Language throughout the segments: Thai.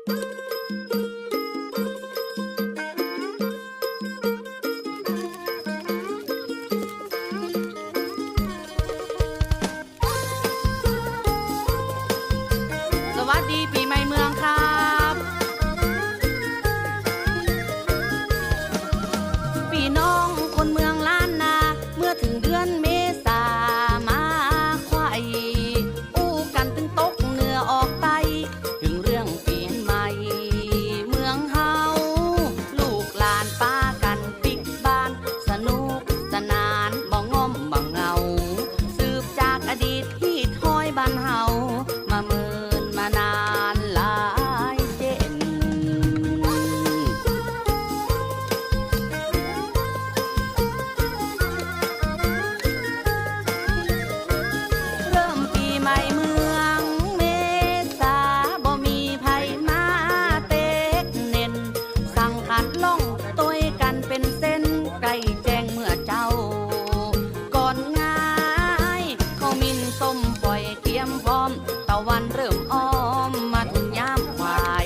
สวัสดีปี ขาดล่องตัวยกันเป็นเส้นใกล้แจ้งเมื่อเจ้า ก่อนง่ายเขามินส้มปล่อยเตรียมพร้อม ตะวันเริ่มอ้อมมาถึงยามควาย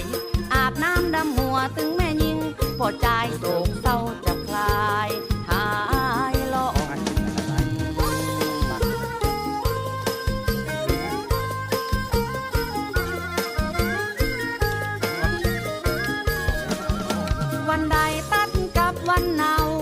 อาบน้ำดำหัวถึงแม่ยิงพอใจโศกเศร้า วัดตัดกับวันหนาว